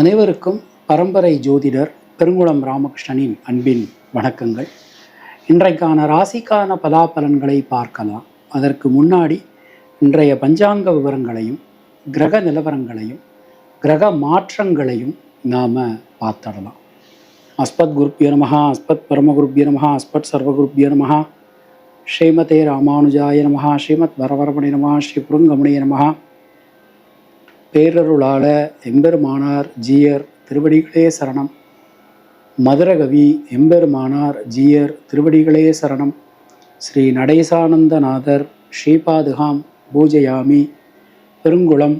அனைவருக்கும் பரம்பரை ஜோதிடர் பெருங்குளம் ராமகிருஷ்ணனின் அன்பின் வணக்கங்கள். இன்றைக்கான ராசிக்கான பலாபலன்களை பார்க்கலாம். அதற்கு முன்னாடி இன்றைய பஞ்சாங்க விவரங்களையும் கிரக நிலவரங்களையும் கிரக மாற்றங்களையும் நாம் பார்த்துடலாம். அஸ்பத் குருப்பிய நமஹா அஸ்பத் பரமகுருப்பிய நமஹா அஸ்பத் சர்வகுருப்பிய நமஹா ஸ்ரீமதே ராமானுஜாய நமஹா ஸ்ரீமத் வரவரமணி நமஹா ஸ்ரீ புருங்கமணிய நமஹா பேரருளாள எம்பெருமானார் ஜீயர் திருவடிகளே சரணம். மதுரகவி எம்பெருமானார் ஜீயர் திருவடிகளே சரணம். ஸ்ரீ நடேசானந்தநாதர் ஸ்ரீபாதுகாம் பூஜயாமி. பெருங்குளம்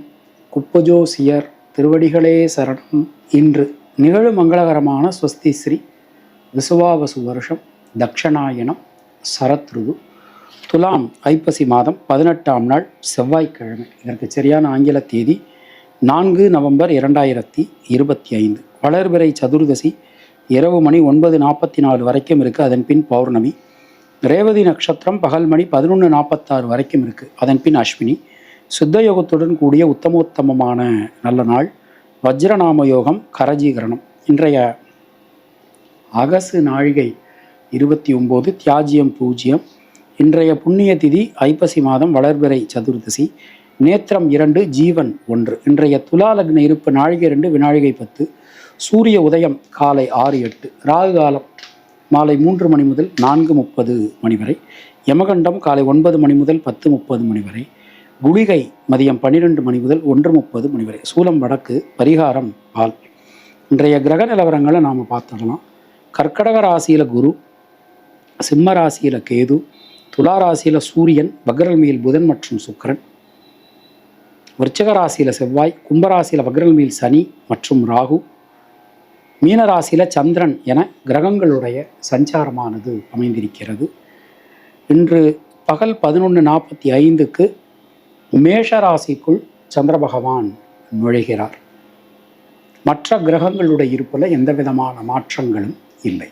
குப்பஜோசியர் திருவடிகளே சரணம். இன்று நிகழும் மங்களகரமான ஸ்வஸ்தி ஸ்ரீ விசுவாவசு வருஷம் தக்ஷணாயனம் சரத்ருது. துலாம் ஐப்பசி மாதம் பதினெட்டாம் நாள் செவ்வாய்க்கிழமை. இதற்கு சரியான ஆங்கில தேதி நான்கு நவம்பர் இரண்டாயிரத்தி இருபத்தி ஐந்து. வளர்பிறை சதுர்தசி இரவு மணி ஒன்பது நாற்பத்தி நாலு வரைக்கும் இருக்குது அதன் பின் பௌர்ணமி. ரேவதி நட்சத்திரம் பகல் மணி பதினொன்று நாற்பத்தாறு வரைக்கும் இருக்குது அதன் பின் அஸ்வினி. சுத்த யோகத்துடன் கூடிய உத்தமோத்தமமான நல்ல நாள். வஜ்ரநாம யோகம் கரஜீகரணம். இன்றைய அகசு நாழிகை இருபத்தி ஒம்பது தியாஜியம் பூஜ்ஜியம் இன்றைய புண்ணிய திதி ஐப்பசி மாதம் வளர்பிறை சதுர்தசி. நேத்திரம் இரண்டு ஜீவன் ஒன்று. இன்றைய துலா லக்ன இருப்பு நாழிகை இரண்டு வினாழிகை பத்து. சூரிய உதயம் காலை ஆறு எட்டு. ராகு காலம் மாலை மூன்று மணி முதல் நான்கு முப்பது மணி வரை. யமகண்டம் காலை ஒன்பது மணி முதல் பத்து முப்பது மணி வரை. குளிகை மதியம் பன்னிரெண்டு மணி முதல் ஒன்று முப்பது மணி வரை. சூலம் வடக்கு பரிகாரம் பால். இன்றைய கிரக நிலவரங்களை நாம் பார்த்துடலாம். கர்க்கடக ராசியில் குரு சிம்ம ராசியில் கேது துலா ராசியில் சூரியன் வக்ரல் புதன் மற்றும் சுக்கிரன். விருச்சக ராசியில் செவ்வாய் கும்பராசியில் வக்ரல்மீல் சனி மற்றும் ராகு. மீனராசியில் சந்திரன் என கிரகங்களுடைய சஞ்சாரமானது அமைந்திருக்கிறது. இன்று பகல் பதினொன்று நாற்பத்தி ஐந்துக்கு மேஷராசிக்குள் சந்திர பகவான் நுழைகிறார். மற்ற கிரகங்களுடைய இருப்பில் எந்த விதமான மாற்றங்களும் இல்லை.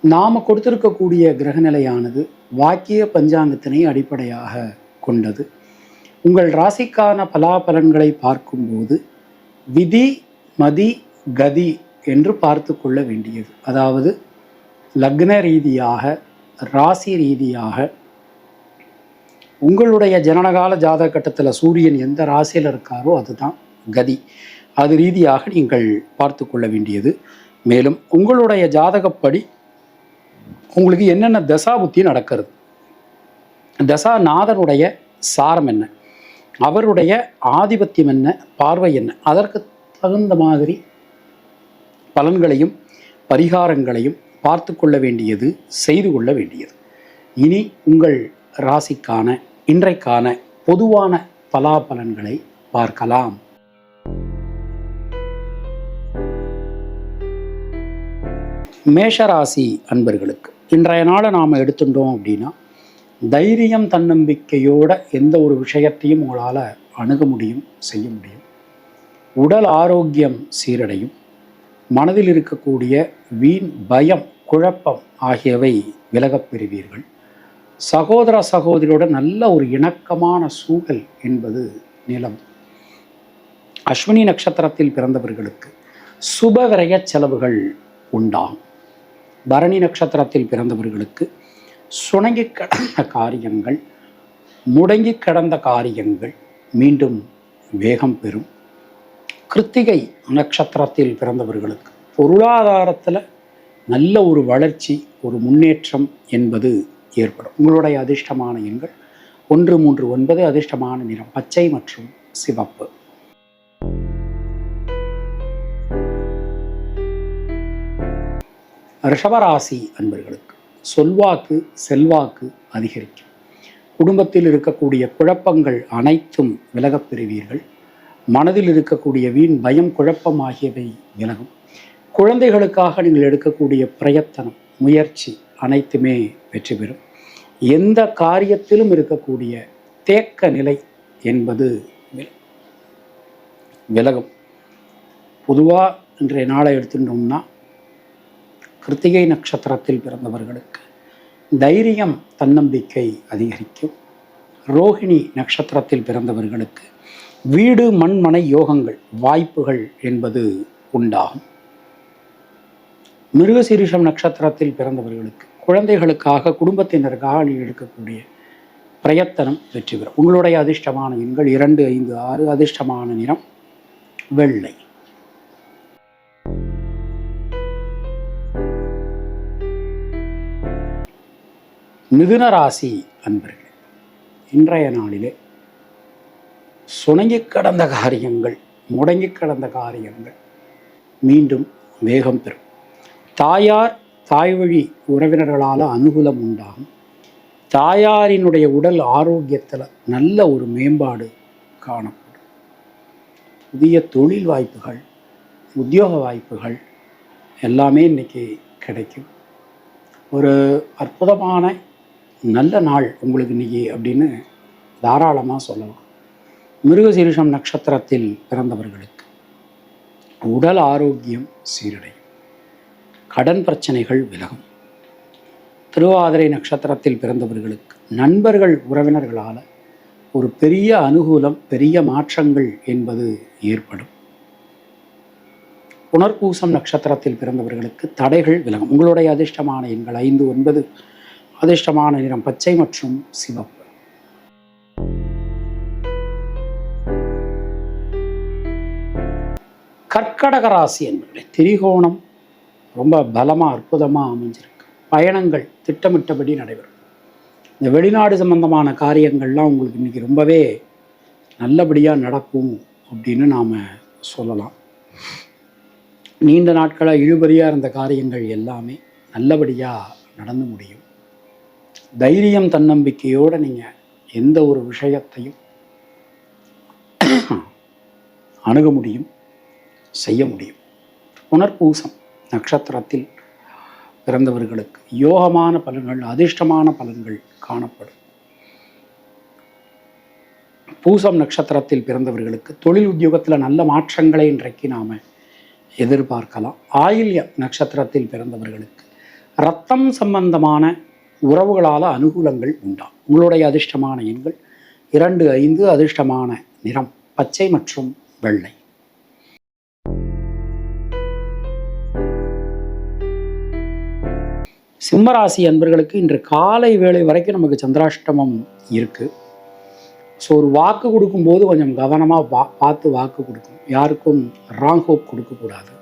நாம் கொடுத்திருக்கக்கூடிய கிரகநிலையானது வாக்கிய பஞ்சாங்கத்தினை அடிப்படையாக கொண்டது. உங்கள் ராசிக்கான பலாபலன்களை பார்க்கும்போது விதி மதி கதி என்று பார்த்து கொள்ள வேண்டியது. அதாவது லக்ன ரீதியாக ராசி ரீதியாக உங்களுடைய ஜனனகால ஜாதக கட்டத்தில் சூரியன் எந்த ராசியில் இருக்காரோ அதுதான் கதி. அது ரீதியாக நீங்கள் பார்த்து கொள்ள வேண்டியது. மேலும் உங்களுடைய ஜாதகப்படி உங்களுக்கு என்னென்ன தசாபுத்தி நடக்கிறது? தசாநாதனுடைய சாரம் என்ன? அவருடைய ஆதிபத்தியம் என்ன பார்வை என்ன? அதற்கு தகுந்த மாதிரி பலன்களையும் பரிகாரங்களையும் பார்த்து கொள்ள வேண்டியது செய்து கொள்ள வேண்டியது. இனி உங்கள் ராசிக்கான இன்றைக்கான பொதுவான பலாபலன்களை பார்க்கலாம். மேஷராசி அன்பர்களுக்கு இன்றைய நாளை நாம் எடுத்துட்டோம் அப்படின்னா தைரியம் தன்னம்பிக்கையோட எந்த ஒரு விஷயத்தையும் உங்களால் அணுக முடியும் செய்ய முடியும். உடல் ஆரோக்கியம் சீரடையும். மனதில் இருக்கக்கூடிய வீண் பயம் குழப்பம் ஆகியவை விலகப் பெறுவீர்கள். சகோதர சகோதரியோட நல்ல ஒரு இணக்கமான சூழல் என்பது நிலம். அஸ்வினி நட்சத்திரத்தில் பிறந்தவர்களுக்கு சுப செலவுகள் உண்டாம் பரணி நட்சத்திரத்தில் பிறந்தவர்களுக்கு சுணங்கி கடந்த காரியங்கள் முடங்கி கடந்த காரியங்கள் மீண்டும் வேகம் பெறும். கிருத்திகை நட்சத்திரத்தில் பிறந்தவர்களுக்கு பொருளாதாரத்தில் நல்ல ஒரு வளர்ச்சி ஒரு முன்னேற்றம் என்பது ஏற்படும். உங்களுடைய அதிர்ஷ்டமான எண்கள் ஒன்று மூன்று ஒன்பது அதிர்ஷ்டமான நிறம் பச்சை மற்றும் சிவப்பு. ரிஷபராசி அன்பர்களுக்கு சொல்வாக்கு செல்வாக்கு அதிகரிக்கும். குடும்பத்தில் இருக்கக்கூடிய குழப்பங்கள் அனைத்தும் விலகப் பெறுவீர்கள். மனதில் இருக்கக்கூடிய வீண் பயம் குழப்பம் ஆகியவை விலகும். குழந்தைகளுக்காக நீங்கள் எடுக்கக்கூடிய பிரயத்தனம் முயற்சி அனைத்துமே வெற்றி பெறும். எந்த காரியத்திலும் இருக்கக்கூடிய தேக்க நிலை என்பது விலகும். பொதுவாக இன்றைய நாளை எடுத்துட்டோம்னா கிருத்திகை நட்சத்திரத்தில் பிறந்தவர்களுக்கு தைரியம் தன்னம்பிக்கை அதிகரிக்கும். ரோகிணி நட்சத்திரத்தில் பிறந்தவர்களுக்கு வீடு மண்மனை யோகங்கள் வாய்ப்புகள் என்பது உண்டாகும். மிருகசீரிஷம் நட்சத்திரத்தில் பிறந்தவர்களுக்கு குழந்தைகளுக்காக குடும்பத்தினருக்காக நீ எடுக்கக்கூடிய பிரயத்தனம் வெற்றி பெறும். உங்களுடைய அதிர்ஷ்டமான எண்கள் இரண்டு ஐந்து ஆறு அதிர்ஷ்டமான நிறம் வெள்ளை. மிதுன ராசி அன்பர்கள் இன்றைய நாளிலே சுணங்கி கடந்த காரியங்கள் முடங்கி கடந்த காரியங்கள் மீண்டும் வேகம் பெறும். தாயார் தாய் வழி உறவினர்களால் அனுகூலம் உண்டாகும். தாயாரினுடைய உடல் ஆரோக்கியத்தில் நல்ல ஒரு மேம்பாடு காணப்படும். புதிய தொழில் வாய்ப்புகள் உத்தியோக வாய்ப்புகள் எல்லாமே இன்றைக்கி கிடைக்கும். ஒரு அற்புதமான நல்ல நாள் உங்களுக்கு இன்னைக்கு அப்படின்னு தாராளமாக சொல்லலாம். மிருகசீரிஷம் நட்சத்திரத்தில் பிறந்தவர்களுக்கு உடல் ஆரோக்கியம் சீரடையும். கடன் பிரச்சனைகள் விலகும். திருவாதிரை நட்சத்திரத்தில் பிறந்தவர்களுக்கு நண்பர்கள் உறவினர்களால் ஒரு பெரிய அனுகூலம் பெரிய மாற்றங்கள் என்பது ஏற்படும். புனர்பூசம் நட்சத்திரத்தில் பிறந்தவர்களுக்கு தடைகள் விலகும். உங்களுடைய அதிர்ஷ்டமான எண்கள் ஐந்து ஒன்பது அதிர்ஷ்டமான நிறம் பச்சை மற்றும் சிவப்பு. கர்க்கடக ராசி என்பர்களே திரிகோணம் ரொம்ப பலமாக அற்புதமாக அமைஞ்சிருக்கு. பயணங்கள் திட்டமிட்டபடி நடைபெறும். இந்த வெளிநாடு சம்பந்தமான காரியங்கள்லாம் உங்களுக்கு இன்றைக்கி ரொம்பவே நல்லபடியாக நடக்கும் அப்படின்னு நாம் சொல்லலாம். நீண்ட நாட்களாக இழுபறியாக இருந்த காரியங்கள் எல்லாமே நல்லபடியாக நடந்து முடியும். தைரியம் தன்னம்பிக்கையோடு நீங்கள் எந்த ஒரு விஷயத்தையும் அணுக முடியும் செய்ய முடியும். புனர்பூசம் நட்சத்திரத்தில் பிறந்தவர்களுக்கு யோகமான பலன்கள் அதிர்ஷ்டமான பலன்கள் காணப்படும். பூசம் நட்சத்திரத்தில் பிறந்தவர்களுக்கு தொழில் உத்தியோகத்தில் நல்ல மாற்றங்களை இன்றைக்கு நாம் எதிர்பார்க்கலாம். ஆயில்ய நட்சத்திரத்தில் பிறந்தவர்களுக்கு ரத்தம் சம்பந்தமான உறவுகளால் அனுகூலங்கள் உண்டாம். உங்களுடைய அதிர்ஷ்டமான எண்கள். இரண்டு ஐந்து அதிர்ஷ்டமான நிறம் பச்சை மற்றும் வெள்ளை. சிம்மராசி அன்பர்களுக்கு இன்று காலை வேளை வரைக்கும் நமக்கு சந்திராஷ்டமம் இருக்குது ஸோ ஒரு வாக்கு கொடுக்கும்போது கொஞ்சம் கவனமாக பா பார்த்து வாக்கு கொடுக்கும் யாருக்கும் ராங் ஹோப் கொடுக்கக்கூடாது.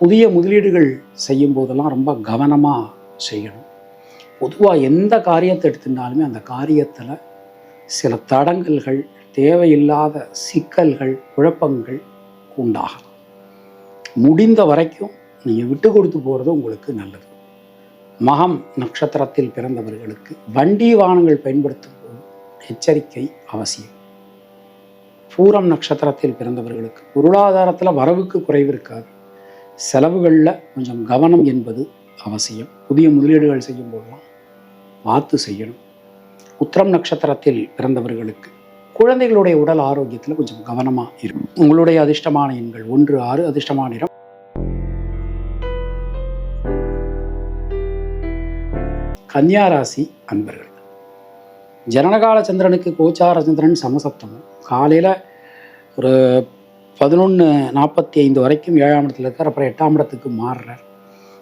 புதிய முதலீடுகள் செய்யும் போதெல்லாம் ரொம்ப கவனமாக செய்யணும். பொதுவாக எந்த காரியத்தை எடுத்துட்டாலுமே அந்த காரியத்தில் சில தடங்கல்கள் தேவையில்லாத சிக்கல்கள் குழப்பங்கள் உண்டாகலாம் முடிந்த வரைக்கும் நீங்கள் விட்டு கொடுத்து போகிறது உங்களுக்கு நல்லது. மகம் நட்சத்திரத்தில் பிறந்தவர்களுக்கு வண்டி வாகனங்கள் பயன்படுத்தும் போது எச்சரிக்கை அவசியம். பூரம் நட்சத்திரத்தில் பிறந்தவர்களுக்கு பொருளாதாரத்தில் வரவுக்கு குறைவு இருக்காது. செலவுகளில் கொஞ்சம் கவனம் என்பது அவசியம். புதிய முதலீடுகள் செய்யும் போதெல்லாம் பார்த்து செய்யணும். உத்திரம் நட்சத்திரத்தில் பிறந்தவர்களுக்கு குழந்தைகளுடைய உடல் ஆரோக்கியத்தில் கொஞ்சம் கவனமாக இருக்கும் உங்களுடைய அதிர்ஷ்டமான எண்கள் ஒன்று ஆறு அதிர்ஷ்டமான இடம் கன்னியாராசி அன்பர்கள். ஜனனகால சந்திரனுக்கு கோச்சார சந்திரன் சமசப்தமும் காலையில் ஒரு பதினொன்று நாற்பத்தி ஐந்து வரைக்கும் ஏழாம் இடத்துல இருக்கார். அப்புறம் எட்டாம் இடத்துக்கு மாறுறார்.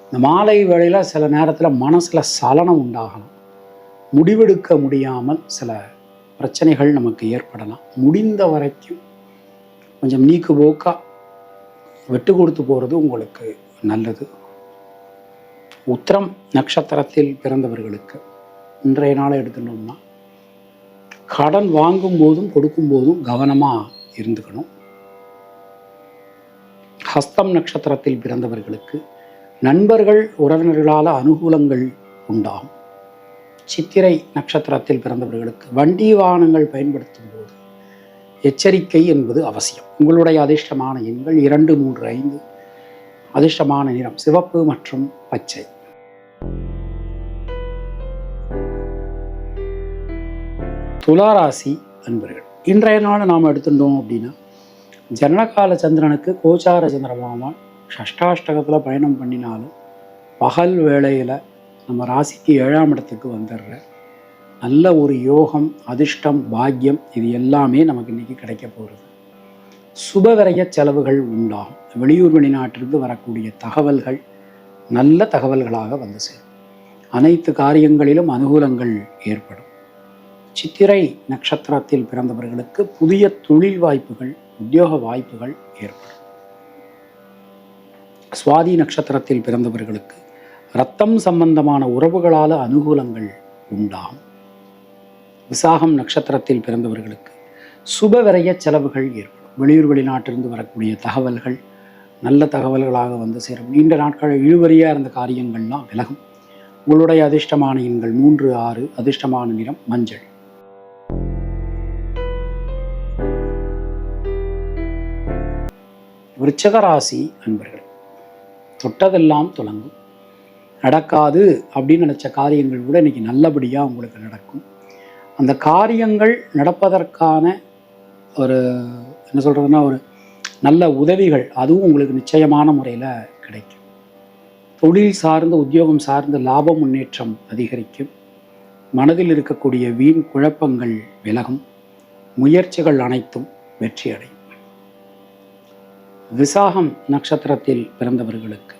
இந்த மாலை வேளையில் சில நேரத்தில் மனசில் சலனம் உண்டாகலாம் முடிவெடுக்க முடியாமல் சில பிரச்சனைகள் நமக்கு ஏற்படலாம். முடிந்த வரைக்கும் கொஞ்சம் நீக்கு போக்கா விட்டு கொடுத்து போகிறது உங்களுக்கு நல்லது. உத்திரம் நட்சத்திரத்தில் பிறந்தவர்களுக்கு இன்றைய நாளை எடுத்துட்டோம்னா கடன் வாங்கும் போதும் கொடுக்கும் போதும் கவனமாக இருந்துக்கணும். ஹஸ்தம் நட்சத்திரத்தில் பிறந்தவர்களுக்கு நண்பர்கள் உறவினர்களால் அனுகூலங்கள் உண்டாகும். சித்திரை நட்சத்திரத்தில் பிறந்தவர்களுக்கு வண்டி வாகனங்கள் பயன்படுத்தும் போது எச்சரிக்கை என்பது அவசியம். உங்களுடைய அதிர்ஷ்டமான எண்கள் இரண்டு மூன்று ஐந்து. அதிர்ஷ்டமான நிறம் சிவப்பு மற்றும் பச்சை. துளாராசி அன்பர்கள் இன்றைய நாள் நாம் எடுத்துட்டோம் அப்படின்னா ஜனனகால சந்திரனுக்கு கோச்சார சந்திரமாமான் ஷஷ்டாஷ்டகத்தில் பயணம் பண்ணினாலும் பகல் வேளையில் நம்ம ராசிக்கு ஏழாம் இடத்துக்கு வந்துடுற நல்ல ஒரு யோகம் அதிர்ஷ்டம் பாக்கியம் இது எல்லாமே நமக்கு இன்றைக்கி கிடைக்க போகிறது சுபவிரய செலவுகள் உண்டாகும். வெளியூர் வெளிநாட்டிலிருந்து வரக்கூடிய தகவல்கள் நல்ல தகவல்களாக வந்து சேரும். அனைத்து காரியங்களிலும் அனுகூலங்கள் ஏற்படும். சித்திரை நட்சத்திரத்தில் பிறந்தவர்களுக்கு புதிய தொழில் வாய்ப்புகள் உத்தியோக வாய்ப்புகள் ஏற்படும். சுவாதி நட்சத்திரத்தில் பிறந்தவர்களுக்கு ரத்தம் சம்பந்தமான உறவுகளால் அனுகூலங்கள் உண்டாம். விசாகம் நட்சத்திரத்தில் பிறந்தவர்களுக்கு சுபவிரைய செலவுகள் ஏற்படும். வெளியூர் வெளிநாட்டிலிருந்து வரக்கூடிய தகவல்கள் நல்ல தகவல்களாக வந்து சேரும். நீண்ட நாட்கள் இழுவரியாக இருந்த காரியங்கள்லாம் விலகும். உங்களுடைய அதிர்ஷ்டமான எண்கள் மூன்று ஆறு அதிர்ஷ்டமான நிறம் மஞ்சள். விருச்சக ராசி அன்பர்கள் தொட்டதெல்லாம் தொடங்கும். நடக்காது அப்படின்னு நினச்ச காரியங்கள் கூட இன்னைக்கு நல்லபடியாக உங்களுக்கு நடக்கும். அந்த காரியங்கள் நடப்பதற்கான ஒரு என்ன சொல்கிறதுனா ஒரு நல்ல உதவிகள் அதுவும் உங்களுக்கு நிச்சயமான முறையில் கிடைக்கும். தொழில் சார்ந்த உத்தியோகம் சார்ந்த லாப முன்னேற்றம் அதிகரிக்கும். மனதில் இருக்கக்கூடிய வீண் குழப்பங்கள் விலகும். முயற்சிகள் அனைத்தும் வெற்றி அடையும் விசாகம் நட்சத்திரத்தில் பிறந்தவர்களுக்கு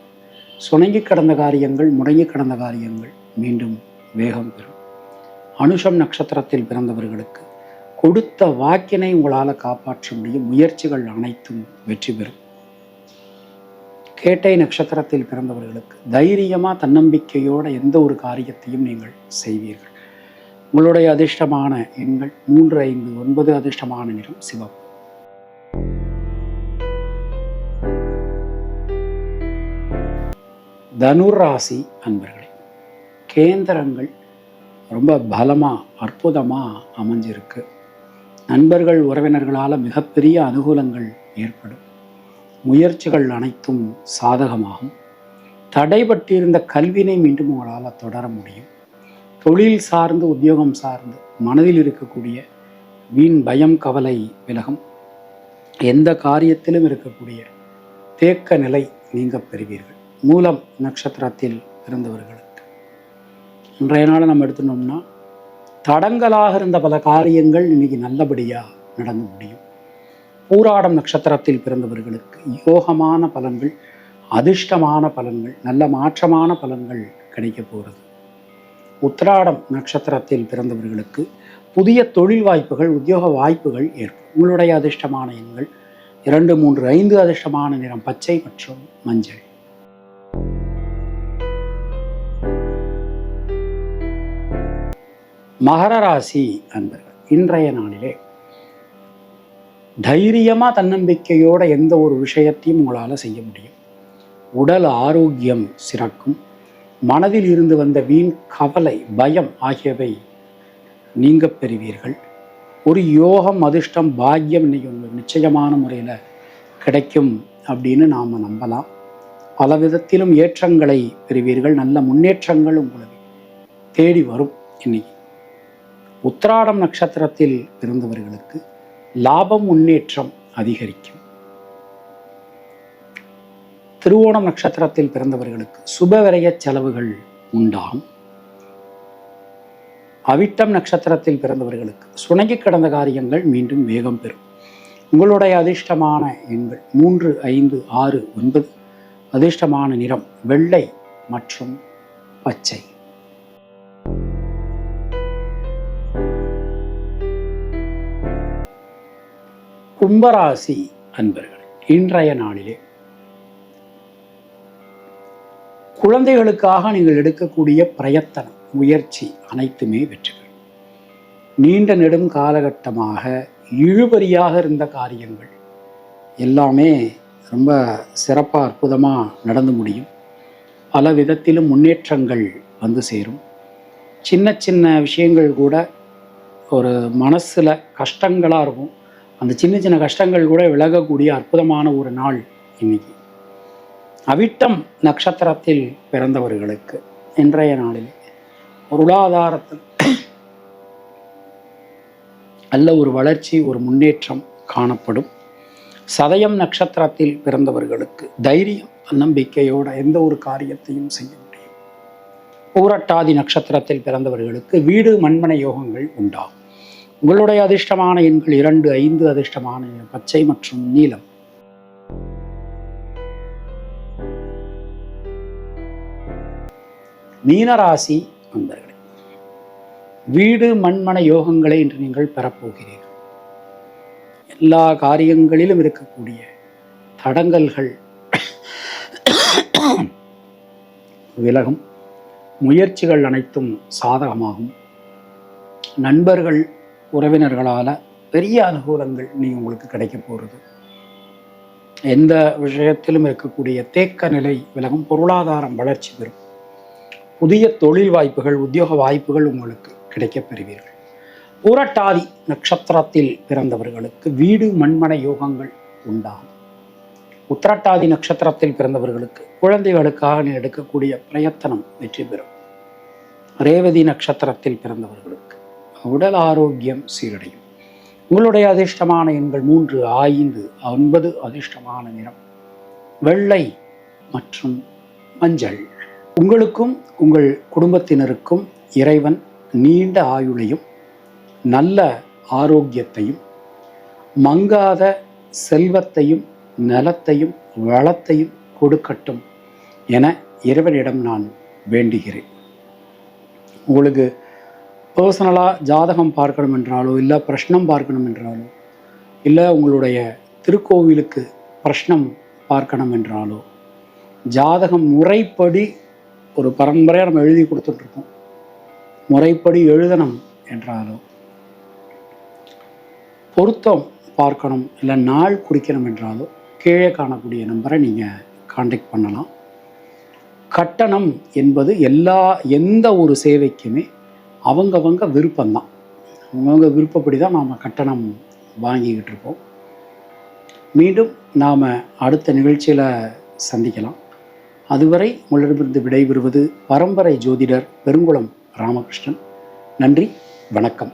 சுணங்கி கடந்த காரியங்கள் முடங்கி கடந்த காரியங்கள் மீண்டும் வேகம் பெறும். அனுஷம் நட்சத்திரத்தில் பிறந்தவர்களுக்கு கொடுத்த வாக்கினை உங்களால் காப்பாற்ற முடியும். முயற்சிகள் அனைத்தும் வெற்றி பெறும். கேட்டை நட்சத்திரத்தில் பிறந்தவர்களுக்கு தைரியமாக தன்னம்பிக்கையோட எந்த ஒரு காரியத்தையும் நீங்கள் செய்வீர்கள். உங்களுடைய அதிர்ஷ்டமான எண்கள் மூன்று ஐந்து ஒன்பது அதிர்ஷ்டமான நிறம் சிவப்பு. தனுராசி அன்பர்களே கேந்திரங்கள் ரொம்ப பலமாக அற்புதமாக அமைஞ்சிருக்கு. நண்பர்கள் உறவினர்களால் மிகப்பெரிய அனுகூலங்கள் ஏற்படும். முயற்சிகள் அனைத்தும் சாதகமாகும். தடைபட்டிருந்த கல்வினை மீண்டும் உங்களால் தொடர முடியும். தொழில் சார்ந்து உத்தியோகம் சார்ந்து மனதில் இருக்கக்கூடிய வீண் பயம் கவலை விலகும். எந்த காரியத்திலும் இருக்கக்கூடிய தேக்க நிலை நீங்க பெறுவீர்கள். மூலம் நட்சத்திரத்தில் பிறந்தவர்களுக்கு இன்றைய நாள் நம்ம எடுத்துனோம்னா தடங்கலாக இருந்த பல காரியங்கள் இன்னைக்கு நல்லபடியாக நடந்து முடியும். பூராடம் நட்சத்திரத்தில் பிறந்தவர்களுக்கு யோகமான பலன்கள் அதிர்ஷ்டமான பலன்கள் நல்ல மாற்றமான பலன்கள் கிடைக்க போகிறது உத்திராடம் நட்சத்திரத்தில் பிறந்தவர்களுக்கு புதிய தொழில் வாய்ப்புகள் உத்தியோக வாய்ப்புகள் ஏற்படும். உங்களுடைய அதிர்ஷ்டமான எண்கள் இரண்டு மூன்று ஐந்து அதிர்ஷ்டமான நிறம் பச்சை மற்றும் மஞ்சள். மகர ராசி அன்பர்கள் இன்றைய நாளிலே தைரியமா தன்னம்பிக்கையோட எந்த ஒரு விஷயத்தையும் உங்களால் செய்ய முடியும். உடல் ஆரோக்கியம் சிறக்கும். மனதில் இருந்து வந்த வீண் கவலை பயம் ஆகியவை நீங்க பெறுவீர்கள். ஒரு யோகம் அதிர்ஷ்டம் பாக்கியம் இன்னைக்கு உங்களுக்கு நிச்சயமான முறையில் கிடைக்கும் அப்படின்னு நாம் நம்பலாம். பல விதத்திலும் ஏற்றங்களை பெறுவீர்கள் நல்ல முன்னேற்றங்கள் உங்களுக்கு தேடி வரும் இன்னைக்கு. உத்திராடம் நட்சத்திரத்தில் பிறந்தவர்களுக்கு லாபம் முன்னேற்றம் அதிகரிக்கும். திருவோணம் நட்சத்திரத்தில் பிறந்தவர்களுக்கு சுபவிரய செலவுகள் உண்டாகும். அவிட்டம் நட்சத்திரத்தில் பிறந்தவர்களுக்கு சுணங்கி கடந்த காரியங்கள் மீண்டும் வேகம் பெறும். உங்களுடைய அதிர்ஷ்டமான எண்கள் மூன்று ஐந்து ஆறு ஒன்பது. அதிர்ஷ்டமான நிறம் வெள்ளை மற்றும் பச்சை. கும்பராசி அன்பர்கள் இன்றைய நாளிலே குழந்தைகளுக்காக நீங்கள் எடுக்கக்கூடிய பிரயத்தனம் முயற்சி அனைத்துமே வெற்றிகள். நீண்ட நெடும் காலகட்டமாக இழுபறியாக இருந்த காரியங்கள் எல்லாமே ரொம்ப சிறப்பாக அற்புதமாக நடந்து முடியும். பல விதத்திலும் முன்னேற்றங்கள் வந்து சேரும். சின்ன சின்ன விஷயங்கள் கூட ஒரு மனசில் கஷ்டங்களாக இருக்கும். அந்த சின்ன சின்ன கஷ்டங்கள் கூட விலகக்கூடிய அற்புதமான ஒரு நாள் இன்னைக்கு. அவிட்டம் நட்சத்திரத்தில் பிறந்தவர்களுக்கு இன்றைய நாளில். பொருளாதாரத்தில் நல்ல ஒரு வளர்ச்சி ஒரு முன்னேற்றம் காணப்படும். சதயம் நட்சத்திரத்தில் பிறந்தவர்களுக்கு தைரியம் நம்பிக்கையோட எந்த ஒரு காரியத்தையும் செய்ய முடியும். பூரட்டாதி நட்சத்திரத்தில் பிறந்தவர்களுக்கு வீடு மண்மனை யோகங்கள் உண்டாகும். உங்களுடைய அதிர்ஷ்டமான எண்கள் இரண்டு ஐந்து அதிர்ஷ்டமான பச்சை மற்றும் நீலம். மீனராசி நண்பர்களே வீடு மண்மன யோகங்களை இன்று நீங்கள் பெறப்போகிறீர்கள். எல்லா காரியங்களிலும் இருக்கக்கூடிய தடங்கல்கள் விலகும். முயற்சிகள் அனைத்தும் சாதகமாகும். நண்பர்கள் உறவினர்களால் பெரிய அனுகூலங்கள் நீ உங்களுக்கு கிடைக்க போகிறது எந்த விஷயத்திலும் இருக்கக்கூடிய தேக்க நிலை விலகும். பொருளாதாரம் வளர்ச்சி பெறும். புதிய தொழில் வாய்ப்புகள் உத்தியோக வாய்ப்புகள் உங்களுக்கு கிடைக்கப் பெறுவீர்கள். பூரட்டாதி நட்சத்திரத்தில் பிறந்தவர்களுக்கு வீடு மண்மன யோகங்கள் உண்டாகும். உத்திரட்டாதி நட்சத்திரத்தில் பிறந்தவர்களுக்கு குழந்தைகளுக்காக நீ எடுக்கக்கூடிய பிரயத்தனம் வெற்றி பெறும். ரேவதி நட்சத்திரத்தில் பிறந்தவர்களுக்கு உடல் ஆரோக்கியம் சீரடையும். உங்களுடைய அதிர்ஷ்டமான எண்கள் மூன்று ஐந்து ஒன்பது அதிர்ஷ்டமான நிறம். வெள்ளை மற்றும் மஞ்சள். உங்களுக்கும் உங்கள் குடும்பத்தினருக்கும் இறைவன் நீண்ட ஆயுளையும் நல்ல ஆரோக்கியத்தையும் மங்காத செல்வத்தையும் நலத்தையும் வளத்தையும் கொடுக்கட்டும் என இறைவனிடம் நான் வேண்டுகிறேன். உங்களுக்கு பர்சனலாக ஜாதகம் பார்க்கணும் என்றாலோ இல்லை பிரஷ்னம் பார்க்கணும் என்றாலோ இல்லை உங்களுடைய திருக்கோவிலுக்கு பிரஷ்னம் பார்க்கணும் என்றாலோ ஜாதகம் முறைப்படி ஒரு பரம்பரையாக நம்ம எழுதி கொடுத்துட்ருக்கோம் முறைப்படி எழுதணும் என்றாலோ பொருத்தம் பார்க்கணும் இல்லை நாள் குறிக்கணும் என்றாலோ கீழே காணக்கூடிய நம்பரை நீங்கள் காண்டாக்ட் பண்ணலாம். கட்டணம் என்பது எல்லா எந்த ஒரு சேவைக்குமே அவங்கவங்க விருப்பம்தான். அவங்கவுங்க விருப்பப்படி தான் நாம் கட்டணம் வாங்கிக்கிட்டு இருக்கோம். மீண்டும் நாம் அடுத்த நிகழ்ச்சியில் சந்திக்கலாம். அதுவரை உங்களிடமிருந்து விடைபெறுவது பரம்பரை ஜோதிடர் பெருங்குளம் ராமகிருஷ்ணன். நன்றி வணக்கம்.